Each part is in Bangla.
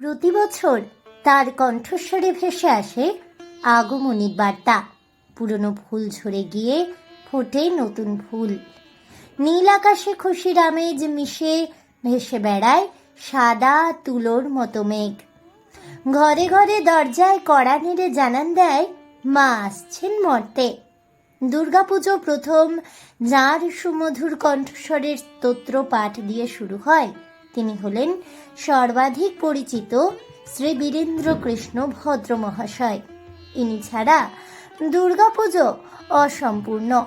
প্রতি বছর তার কণ্ঠস্বরে ভেসে আসে আগমনীর বার্তা। পুরনো ফুল ঝরে গিয়ে ফোটে নতুন ফুল নীল আকাশে খুশির আমেজ মিশে ভেসে বেড়ায় সাদা তুলোর মতো মেঘ। ঘরে ঘরে দরজায় কড়া নেড়ে জানান দেয়, মা আসছেন মর্তে। দুর্গাপুজো প্রথম, যার সুমধুর কণ্ঠস্বরের স্তোত্র পাঠ দিয়ে শুরু হয়। তিনি হলেন সর্বাধিক পরিচিত শ্রী বীরেন্দ্র কৃষ্ণ ভদ্র মহাশয় ইনি ছাড়া দুর্গাপুজো অসম্পূর্ণ।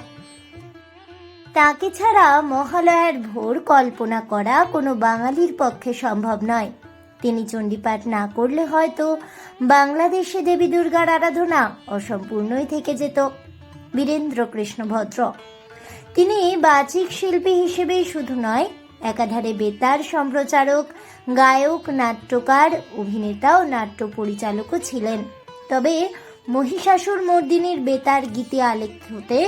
তাকে ছাড়া মহালয়ার ভোর কল্পনা করা কোনো বাঙালির পক্ষে সম্ভব নয়। তিনি চণ্ডীপাঠ না করলে হয়তো বাংলাদেশে দেবী দুর্গার আরাধনা অসম্পূর্ণই থেকে যেত। বীরেন্দ্র কৃষ্ণ ভদ্র। তিনি বাচিক শিল্পী হিসেবেই শুধু নয় একাধারে বেতার সম্প্রচারক, গায়ক, নাট্যকার, অভিনেতা ও নাট্য পরিচালকও ছিলেন। তবে মহিষাসুর মর্দিনীর বেতার গীতে আলেখ্যতে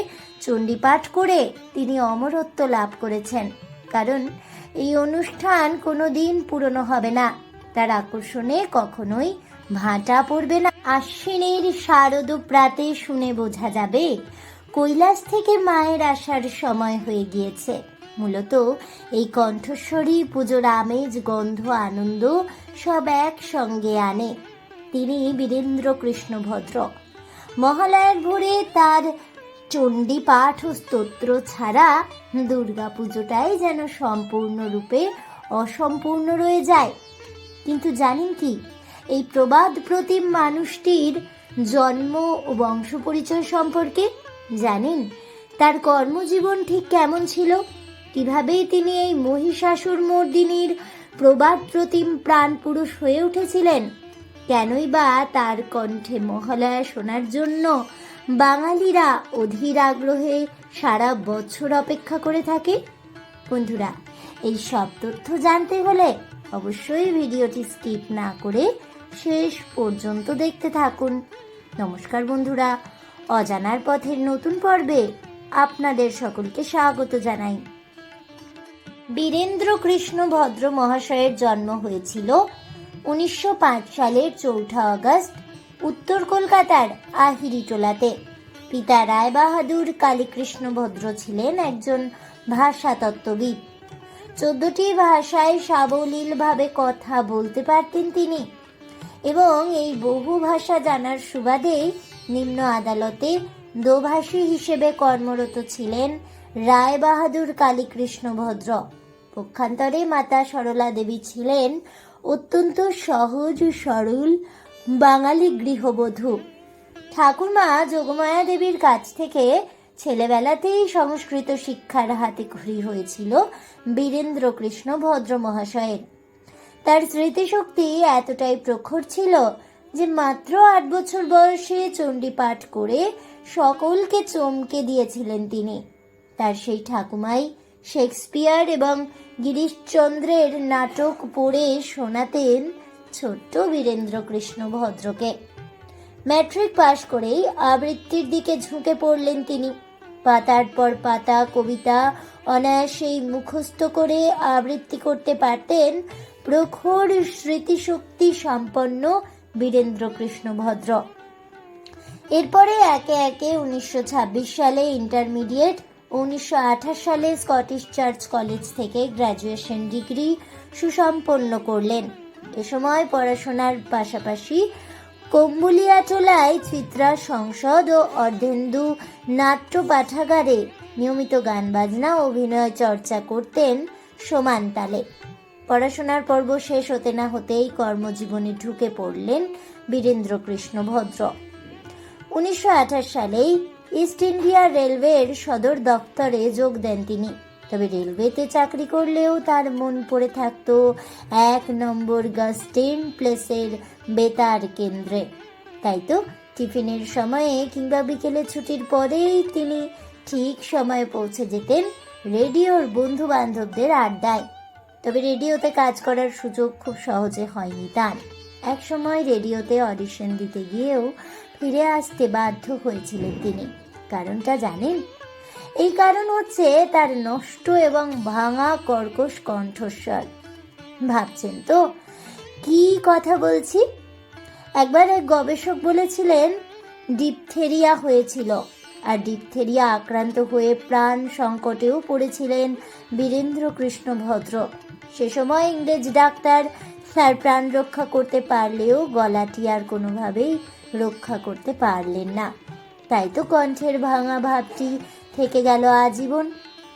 চণ্ডীপাঠ করে তিনি অমরত্ব লাভ করেছেন। কারণ এই অনুষ্ঠান কোনো দিন পুরনো হবে না। তার আকর্ষণে কখনোই ভাটা পড়বে না। আশ্বিনের শারদ প্রাতে শুনে বোঝা যাবে, কৈলাস থেকে মায়ের আসার সময় হয়ে গিয়েছে। মূলত এই কণ্ঠস্বরী পুজোর আমেজ, গন্ধ, আনন্দ সব একসঙ্গে আনে। তিনি বীরেন্দ্র কৃষ্ণ ভদ্র মহালয়ার ভোরে তার চণ্ডী পাঠ ও স্তোত্র ছাড়া দুর্গা পুজোটাই যেন সম্পূর্ণরূপে অসম্পূর্ণ রয়ে যায়। কিন্তু জানেন কি, এই প্রবাদ প্রতিম মানুষটির জন্ম ও বংশ পরিচয় সম্পর্কে? জানেন, তার কর্মজীবন ঠিক কেমন ছিল? কীভাবে তিনি এই মহিষাসুর মর্দিনীর প্রবাদ প্রতিম প্রাণ পুরুষ হয়ে উঠেছিলেন? কেনই বা তার কণ্ঠে মহালয়া শোনার জন্য বাঙালিরা অধীর আগ্রহে সারা বছর অপেক্ষা করে থাকে? বন্ধুরা, এই সব তথ্য জানতে হলে অবশ্যই ভিডিওটি স্কিপ না করে শেষ পর্যন্ত দেখতে থাকুন। নমস্কার বন্ধুরা, অজানার পথের নতুন পর্বে আপনাদের সকলকে স্বাগত জানাই। বীরেন্দ্র কৃষ্ণ ভদ্র মহাশয়ের জন্ম হয়েছিল উনিশশো পাঁচ সালের চৌঠা আগস্ট, উত্তর কলকাতার আহিরিটোলাতে। পিতা রায়বাহাদুর কালীকৃষ্ণ ভদ্র ছিলেন একজন ভাষাতত্ত্ববিদ। চোদ্দটি ভাষায় সাবলীলভাবে কথা বলতে পারতেন তিনি এবং এই বহু ভাষা জানার সুবাদেই নিম্ন আদালতে দোভাষী হিসেবে কর্মরত ছিলেন রায় বাহাদুর কালীকৃষ্ণ ভদ্র। পক্ষান্তরে মাতা সরলা দেবী ছিলেন অত্যন্ত সহজ ও সরল বাঙালি গৃহবধূ। ঠাকুরমা যোগমায়া দেবীর কাছ থেকে ছেলেবেলাতেই সংস্কৃত শিক্ষার হাতে খড়ি হয়েছিল বীরেন্দ্র কৃষ্ণ ভদ্র মহাশয়ের। তার স্মৃতিশক্তি এতটাই প্রখর ছিল যে মাত্র আট বছর বয়সে চণ্ডী পাঠ করে সকলকে চমকে দিয়েছিলেন তিনি। তার সেই ঠাকুমাই শেক্সপিয়ার এবং গিরিশচন্দ্রের নাটক পড়ে শোনাতেন ছোট্ট বীরেন্দ্র কৃষ্ণ ভদ্রকে। ম্যাট্রিক পাশ করেই আবৃত্তির দিকে ঝুঁকে পড়লেন তিনি। পাতার পর পাতা, কবিতা অনায়াসেই মুখস্থ করে আবৃত্তি করতে পারতেন প্রখর স্মৃতিশক্তি সম্পন্ন বীরেন্দ্র কৃষ্ণ ভদ্র। এরপরে একে একে উনিশশো ছাব্বিশ সালে ইন্টারমিডিয়েট উনিশশো আঠাশ সালে স্কটিশ চার্চ কলেজ থেকে গ্র্যাজুয়েশন ডিগ্রি সুসম্পন্ন করলেন। এ সময় পড়াশোনার পাশাপাশি কম্বুলিয়াটোলায় চিত্রা সংসদ ও অর্ধেন্দু নাট্য পাঠাগারে নিয়মিত গান বাজনা অভিনয় চর্চা করতেন সমান তালে। পড়াশোনার পর্ব শেষ হতে না হতেই কর্মজীবনে ঢুকে পড়লেন বীরেন্দ্র কৃষ্ণ ভদ্র। উনিশশো আঠাশ সালেই ইস্ট ইন্ডিয়া রেলওয়ের সদর দপ্তরে যোগ দেন তিনি। তবে রেলওয়েতে চাকরি করলেও তার মন পড়ে থাকত এক নম্বর গাস্টেন প্লেসের বেতার কেন্দ্রে। তাই তো টিফিনের সময়ে কিংবা বিকেলে ছুটির পরেই তিনি ঠিক সময়ে পৌঁছে যেতেন রেডিওর বন্ধু বান্ধবদের আড্ডায়। তবে রেডিওতে কাজ করার সুযোগ খুব সহজে হয়নি তার। এক সময় রেডিওতে অডিশন দিতে গিয়েও ফিরে আসতে বাধ্য হয়েছিলেন তিনি। কারণটা জানেন? এই কারণ হচ্ছে তার নষ্ট এবং ভাঙা কর্কশ কণ্ঠস্বর। ভাবছেন তো, কি কথা বলছি? একবার এক গবেষক বলেছিলেন, ডিপথেরিয়া হয়েছিল আর ডিপথেরিয়া আক্রান্ত হয়ে প্রাণ সংকটেও পড়েছিলেন বীরেন্দ্র কৃষ্ণ ভদ্র। সে সময় ইংরেজ ডাক্তার তার প্রাণ রক্ষা করতে পারলেও গলাটি আর কোনোভাবেই রক্ষা করতে পারলেন না। তাই তো কণ্ঠের ভাঙা ভাবটি থেকে গেল আজীবন।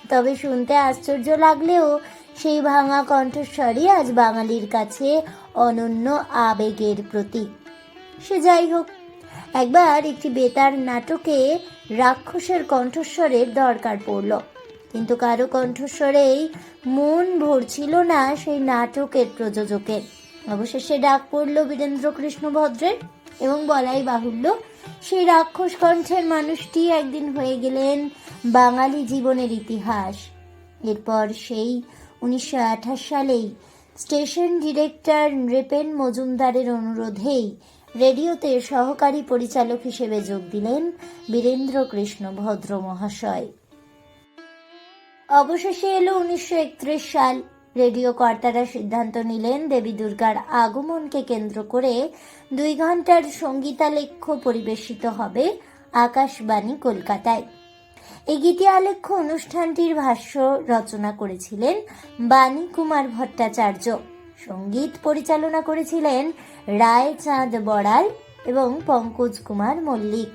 তবে শুনতে আশ্চর্য লাগলেও সেই ভাঙা কণ্ঠস্বরই আজ বাঙালির কাছে অনন্য আবেগের প্রতীক। সে যাই হোক, একবার একটি বেতার নাটকে রাক্ষসের কণ্ঠস্বরের দরকার পড়ল। কিন্তু কারও কণ্ঠস্বরেই মন ভরছিল না সেই নাটকের প্রযোজকের। অবশেষে ডাক পড়ল বীরেন্দ্র কৃষ্ণ ভদ্রের এবং বলাই বাহুল্য সেই রাক্ষস কণ্ঠের মানুষটি একদিন হয়ে গেলেন বাঙালি জীবনের ইতিহাস। এরপর সেই উনিশশো আঠাশ সালেই স্টেশন ডিরেক্টর নৃপেন মজুমদারের অনুরোধেই রেডিওতে সহকারী পরিচালক হিসেবে যোগ দিলেন বীরেন্দ্র কৃষ্ণ ভদ্র মহাশয়। অবশেষে এলো উনিশশো একত্রিশ সাল। রেডিও কর্তারা সিদ্ধান্ত নিলেন দেবী দুর্গার আগমনকে কেন্দ্র করে দুই ঘণ্টার সঙ্গীতালেখ্য পরিবেশিত হবে আকাশবাণী কলকাতায়। এই গীতি আলেখ্য অনুষ্ঠানটির ভাষ্য রচনা করেছিলেন বাণী কুমার ভট্টাচার্য। সংগীত পরিচালনা করেছিলেন রায় চাঁদ বড়াল এবং পঙ্কজ কুমার মল্লিক।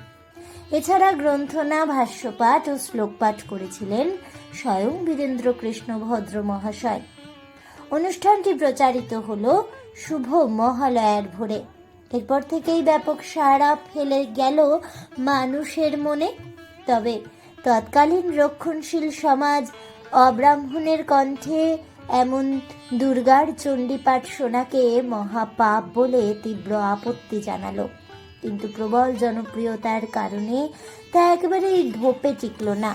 এছাড়া গ্রন্থনা, ভাষ্যপাঠ ও শ্লোকপাঠ করেছিলেন স্বয়ং বীরেন্দ্র কৃষ্ণ ভদ্র মহাশয় অনুষ্ঠানটি প্রচারিত হলো শুভ মহালয়ার ভোরে। এরপর থেকেই ব্যাপক সাড়া ফেলে গেল মানুষের মনে। তবে তৎকালীন রক্ষণশীল সমাজ অব্রাহ্মণের কণ্ঠে এমন দুর্গার চণ্ডীপাঠ শোনাকে মহাপাপ বলে তীব্র আপত্তি জানালো। কিন্তু প্রবল জনপ্রিয়তার কারণে তা একেবারেই ধোপে টিকল না।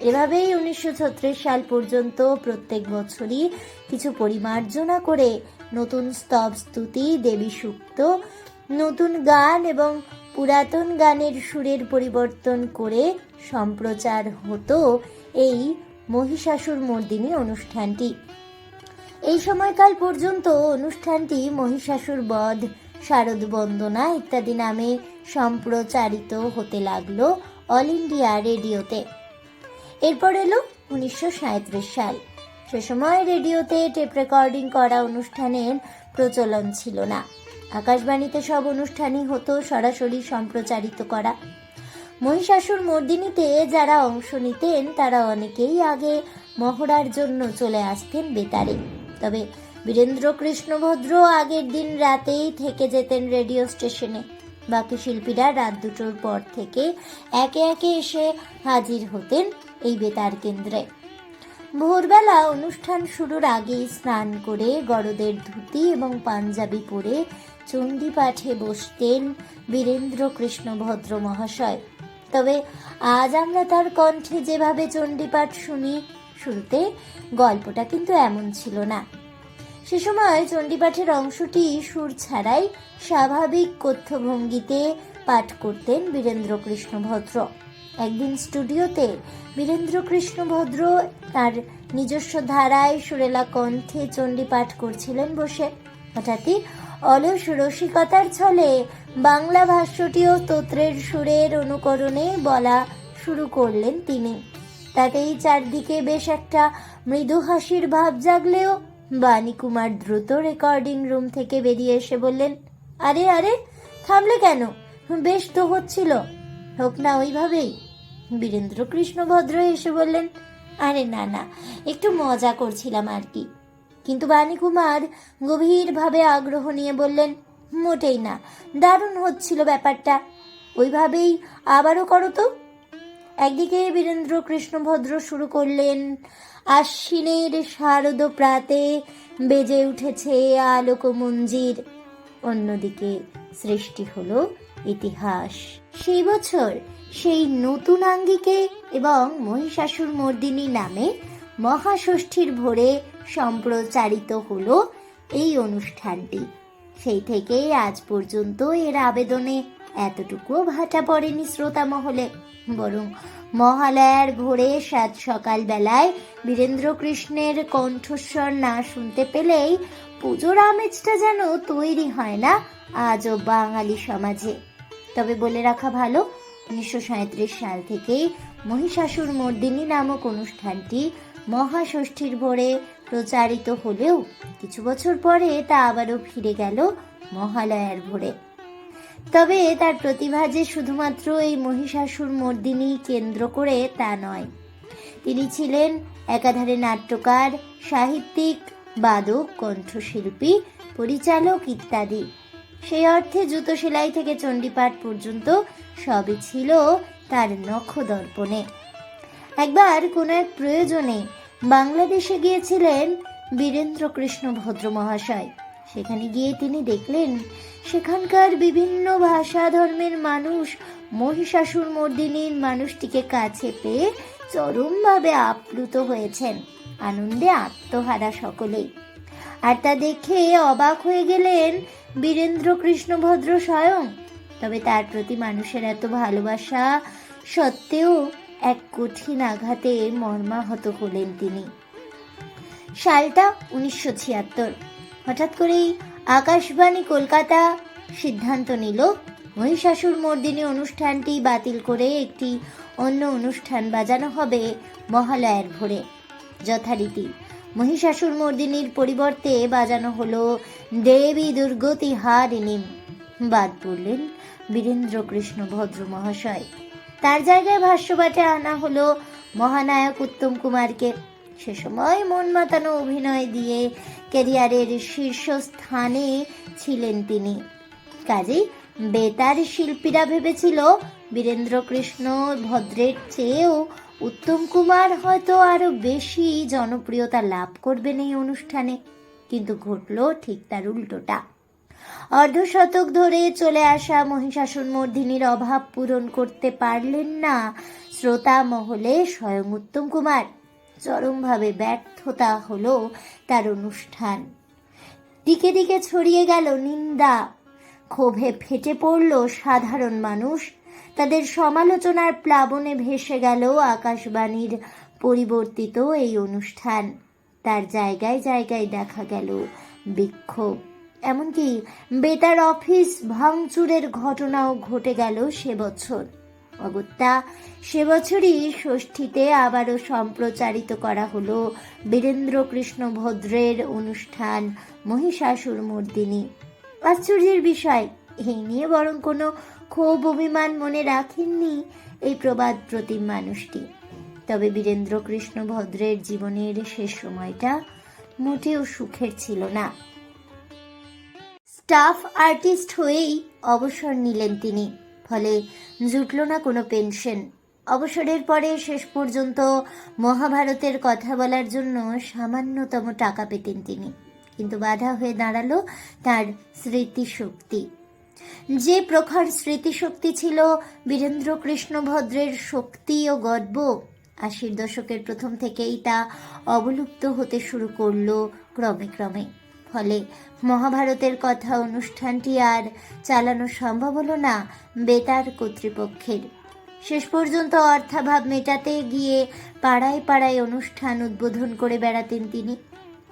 এভাবেই উনিশশো ছত্রিশ সাল পর্যন্ত প্রত্যেক বছরই কিছু পরিমার্জনা করে নতুন স্তব স্তুতি, দেবী সুক্ত, নতুন গান এবং পুরাতন গানের সুরের পরিবর্তন করে সম্প্রচার হতো এই মহিষাসুর মর্দিনী অনুষ্ঠানটি। এই সময়কাল পর্যন্ত অনুষ্ঠানটি মহিষাসুর বধ, শারদ বন্দনা ইত্যাদি নামে সম্প্রচারিত হতে লাগল অল ইন্ডিয়া রেডিওতে। এরপর এলো উনিশশো সাল। সে সময় রেডিওতে টেপ রেকর্ডিং করা অনুষ্ঠানের প্রচলন ছিল না। আকাশবাণীতে সব অনুষ্ঠানই হতো সরাসরি সম্প্রচারিত করা। মহিষাসুর মর্দিনীতে যারা অংশ নিতেন, তারা অনেকেই আগে মহড়ার জন্য চলে আসতেন বেতারে। তবে বীরেন্দ্র কৃষ্ণভদ্র আগের দিন রাতেই থেকে যেতেন রেডিও স্টেশনে। বাকি শিল্পীরা রাত দুটোর পর থেকে একে একে এসে হাজির হতেন এই বেতার কেন্দ্রে। ভোরবেলা অনুষ্ঠান শুরুর আগেই স্নান করে গরদের ধুতি এবং পাঞ্জাবি পরে চণ্ডী পাঠে বসতেন বীরেন্দ্র কৃষ্ণ ভদ্র মহাশয়। তবে আজ আমরা তার কণ্ঠে যেভাবে চণ্ডীপাঠ শুনি, শুরুতে গল্পটা কিন্তু এমন ছিল না। সে সময় চণ্ডীপাঠের অংশটি সুর ছাড়াই স্বাভাবিক কথ্যভঙ্গিতে পাঠ করতেন বীরেন্দ্র কৃষ্ণ ভদ্র। একদিন স্টুডিওতে বীরেন্দ্র কৃষ্ণ ভদ্র তার নিজস্ব ধারায় সুরেলা কণ্ঠে চণ্ডী পাঠ করছিলেন বসে। হঠাৎই অলস রসিকতার ছলে বাংলা ভাষ্যটিও তোত্রের সুরের অনুকরণে বলা শুরু করলেন তিনি। তাতেই চারদিকে বেশ একটা মৃদু হাসির ভাব জাগলেও বাণী কুমার দ্রুত রেকর্ডিং রুম থেকে বেরিয়ে এসে বললেন, আরে আরে, থামলে কেন? বেশ তো হচ্ছিল। হোক না, ওইভাবেই। বীরেন্দ্র কৃষ্ণ ভদ্র এসে বললেন, আরে না না, একটু মজা করছিলাম আর কি। কিন্তু বাণী কুমার গভীরভাবে আগ্রহ নিয়ে বললেন, মোটেই না, দারুণ হচ্ছিল ব্যাপারটা। ওইভাবেই আবারও করো তো। একদিকে বীরেন্দ্র কৃষ্ণ ভদ্র শুরু করলেন, আশ্বিনের শারদ প্রাতে বেজে উঠেছে আলোক মঞ্জির অন্যদিকে সৃষ্টি হলো ইতিহাস। সেই বছর সেই নতুন আঙ্গিকে এবং মহিষাসুর মর্দিনী নামে মহাষষ্ঠীর ভোরে সম্প্রচারিত হলো এই অনুষ্ঠানটি। সেই থেকেই আজ পর্যন্ত এর আবেদনে এতটুকুও ভাটা পড়েনি শ্রোতা মহলে। বরং মহালয়ার ভোরে সাত সকাল বেলায় বীরেন্দ্র কৃষ্ণের কণ্ঠস্বর না শুনতে পেলেই পুজোর আমেজটা যেন তৈরি হয় না আজও বাঙালি সমাজে। তবে বলে রাখা ভালো, উনিশশো সাল থেকেই মহিষাসুর মর্দিনী নামক অনুষ্ঠানটি মহাষষ্ঠীর ভোরে প্রচারিত হলেও কিছু বছর পরে তা আবারও ফিরে গেল মহালয়ার ভোরে। তবে তার প্রতিভা যে শুধুমাত্র এই মহিষাসুর মর্দিনী কেন্দ্র করে তা নয়। তিনি ছিলেন একাধারে নাট্যকার, সাহিত্যিক বাদক, কণ্ঠশিল্পী, পরিচালক ইত্যাদি। সেই অর্থে জুতো সেলাই থেকে চণ্ডীপাঠ পর্যন্ত সবই ছিল তার নখদর্পণে। একবার কোনো এক প্রয়োজনে বাংলাদেশে গিয়েছিলেন বীরেন্দ্র কৃষ্ণ ভদ্র মহাশয় সেখানে গিয়ে তিনি দেখলেন, সেখানকার বিভিন্ন ভাষা ধর্মের মানুষ মহিষাসুর মর্দিনীর মানুষটিকে কাছে পেয়ে চরমভাবে আপ্লুত হয়েছেন। আনন্দে আত্মহারা সকলেই। আর তা দেখে অবাক হয়ে গেলেন বীরেন্দ্র কৃষ্ণ ভদ্র স্বয়ং। তবে তার প্রতি মানুষের এত ভালোবাসা সত্ত্বেও এক কঠিন আঘাতে মর্মাহত হলেন তিনি। সালটা উনিশশো ছিয়াত্তর। হঠাৎ করেই আকাশবাণী কলকাতা সিদ্ধান্ত নিল, মহিষাসুর মর্দিনী অনুষ্ঠানটি বাতিল করে একটি অন্য অনুষ্ঠান বাজানো হবে মহালয়ার ভোরে। যথারীতি। মহিষাসুর মর্দিনীর পরিবর্তে বাজানো হলো দেবী দুর্গতি হারিণীম বাদ পড়লেন বীরেন্দ্র কৃষ্ণ ভদ্র মহাশয় তার জায়গায় ভাষ্যপাঠে আনা হলো মহানায়ক উত্তম কুমারকে। সে সময় মন মাতানো অভিনয় দিয়ে ক্যারিয়ারের শীর্ষস্থানে ছিলেন তিনি। কাজেই বেতার শিল্পীরা ভেবেছিল বীরেন্দ্র কৃষ্ণ ভদ্রের চেয়েও উত্তম কুমার হয়তো আরও বেশি জনপ্রিয়তা লাভ করবেন এই অনুষ্ঠানে, কিন্তু ঘটলো ঠিক তার উল্টোটা। অর্ধশতক ধরে চলে আসা মহিষাসুর মর্দিনীর অভাব পূরণ করতে পারলেন না শ্রোতা মহলে স্বয়ং উত্তম কুমার। চরমভাবে ব্যর্থতা হলো তার অনুষ্ঠান। দিকে দিকে ছড়িয়ে গেল নিন্দা। ক্ষোভে ফেটে পড়ল সাধারণ মানুষ তাদের সমালোচনার প্লাবনে ভেসে গেল আকাশবাণীর পরিবর্তিত এই অনুষ্ঠান। তার জায়গায় জায়গায় দেখা গেল বিক্ষোভ। এমনকি বেতার অফিস ভাঙচুরের ঘটনাও ঘটে গেল সে বছর। অগত্যা সে বছরই ষষ্ঠীতে আবারও সম্প্রচারিত করা হলো বীরেন্দ্র কৃষ্ণ ভদ্রের অনুষ্ঠান মহিষাসুর মর্দিনী। আশ্চর্যের বিষয়, এই নিয়ে বরং কোনো ক্ষোভ অভিমান মনে রাখেননি এই প্রবাদ প্রতিম মানুষটি। তবে বীরেন্দ্র কৃষ্ণ ভদ্রের জীবনের শেষ সময়টা মোটেও সুখের ছিল না। স্টাফ আর্টিস্ট হয়েই অবসর নিলেন তিনি, ফলে জুটল না কোনো পেনশন। অবসরের পরে শেষ পর্যন্ত মহাভারতের কথা বলার জন্য সামান্যতম টাকা পেতেন তিনি, কিন্তু বাধা হয়ে দাঁড়াল তার স্মৃতিশক্তি। যে প্রখর স্মৃতিশক্তি ছিল বীরেন্দ্র কৃষ্ণভদ্রের শক্তি ও গর্ব, আশির দশকের প্রথম থেকেই তা অবলুপ্ত হতে শুরু করল ক্রমে ক্রমে। ফলে মহাভারতের কথা অনুষ্ঠানটি আর চালানো সম্ভব হলো না বেতার কর্তৃপক্ষের। শেষ পর্যন্ত অর্থাভাব মেটাতে গিয়ে পাড়ায় পাড়ায় অনুষ্ঠান উদ্বোধন করে বেড়াতেন তিনি।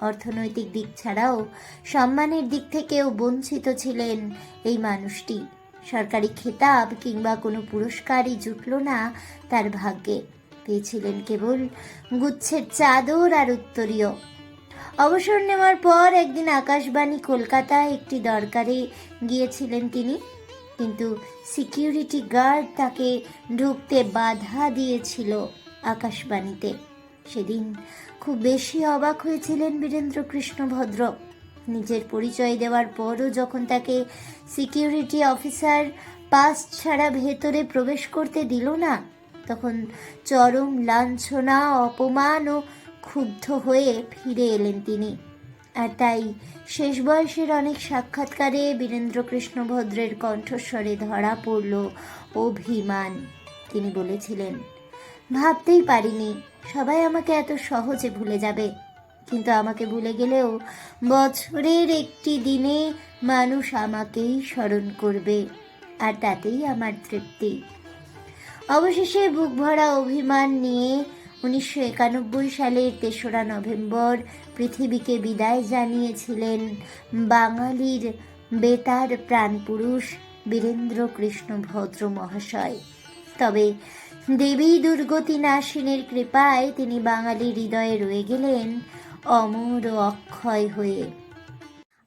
অর্থনৈতিক দিক ছাড়াও সম্মানের দিক থেকেও বঞ্চিত ছিলেন এই মানুষটি। সরকারি খেতাব কিংবা কোনো পুরস্কারই জুটল না তার ভাগ্যে। পেয়েছিলেন কেবল গুচ্ছের চাদর আর উত্তরীয়। অবসর নেওয়ার পর একদিন আকাশবাণী কলকাতায় একটি দরকারে গিয়েছিলেন তিনি। কিন্তু সিকিউরিটি গার্ড তাকে ঢুকতে বাধা দিয়েছিল আকাশবাণীতে। সেদিন খুব বেশি অবাক হয়েছিলেন বীরেন্দ্র কৃষ্ণ ভদ্র। নিজের পরিচয় দেওয়ার পরও যখন তাকে সিকিউরিটি অফিসার পাস ছাড়া ভেতরে প্রবেশ করতে দিল না, তখন চরম লাঞ্ছনা, অপমান ও ক্ষুব্ধ হয়ে ফিরে এলেন তিনি। আর তাই শেষ বয়সের অনেক সাক্ষাৎকারে বীরেন্দ্র কৃষ্ণ ভদ্রের কণ্ঠস্বরে ধরা পড়ল অভিমান। তিনি বলেছিলেন, ভাবতেই পারিনি সবাই আমাকে এত সহজে ভুলে যাবে। কিন্তু আমাকে ভুলে গেলেও বছরের একটি দিনে মানুষ আমাকেই স্মরণ করবে, আর তাতেই আমার তৃপ্তি। অবশেষে বুক ভরা অভিমান নিয়ে উনিশশো একানব্বই সালের তেসরা নভেম্বর পৃথিবীকে বিদায় জানিয়েছিলেন বাঙালির বেতার প্রাণপুরুষ বীরেন্দ্র কৃষ্ণ ভদ্র মহাশয়। তবে দেবী দুর্গতি নাসিনের কৃপায় তিনি বাঙালি হৃদয়ে রয়ে গেলেন অমর ও অক্ষয় হয়ে।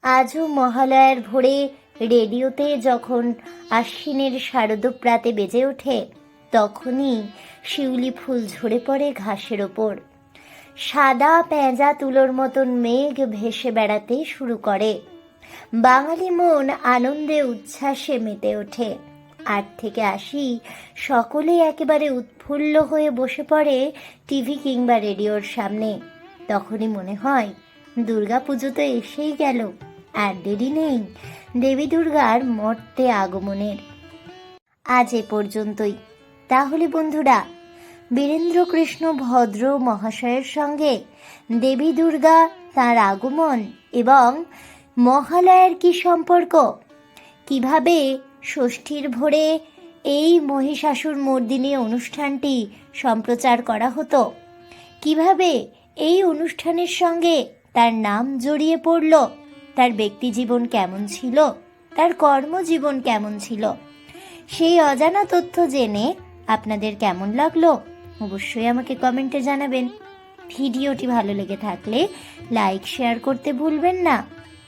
আজও মহালয়ার ভোরে রেডিওতে যখন আশ্বিনের শারদপ্রাতে বেজে ওঠে, তখনই শিউলি ফুল ঝরে পড়ে ঘাসের ওপর। সাদা পেঁজা তুলোর মতন মেঘ ভেসে বেড়াতে শুরু করে। বাঙালি মন আনন্দে উচ্ছ্বাসে মেতে ওঠে। আট থেকে আসি। সকলে একেবারে উৎফুল্ল হয়ে বসে পড়ে টিভি কিংবা রেডিওর সামনে। তখনই মনে হয়, দুর্গা পুজো তো এসেই গেল, আর দেরি নেই দেবী দুর্গার মর্তে আগমনের। আজ এ পর্যন্তই। তাহলে বন্ধুরা বীরেন্দ্র কৃষ্ণ ভদ্র মহাশয়ের সঙ্গে দেবী দুর্গা তার আগমন এবং মহালয়ার কি সম্পর্ক, কীভাবে ষষ্ঠীর ভোরে এই মহিষাসুর মর্দিনী অনুষ্ঠানটি সম্প্রচার করা হতো। কীভাবে এই অনুষ্ঠানের সঙ্গে তার নাম জড়িয়ে পড়ল, তার ব্যক্তিজীবন কেমন ছিল, তার কর্মজীবন কেমন ছিল, সেই অজানা তথ্য জেনে আপনাদের কেমন লাগল অবশ্যই আমাকে কমেন্টে জানাবেন। ভিডিওটি ভালো লেগে থাকলে লাইক, শেয়ার করতে ভুলবেন না।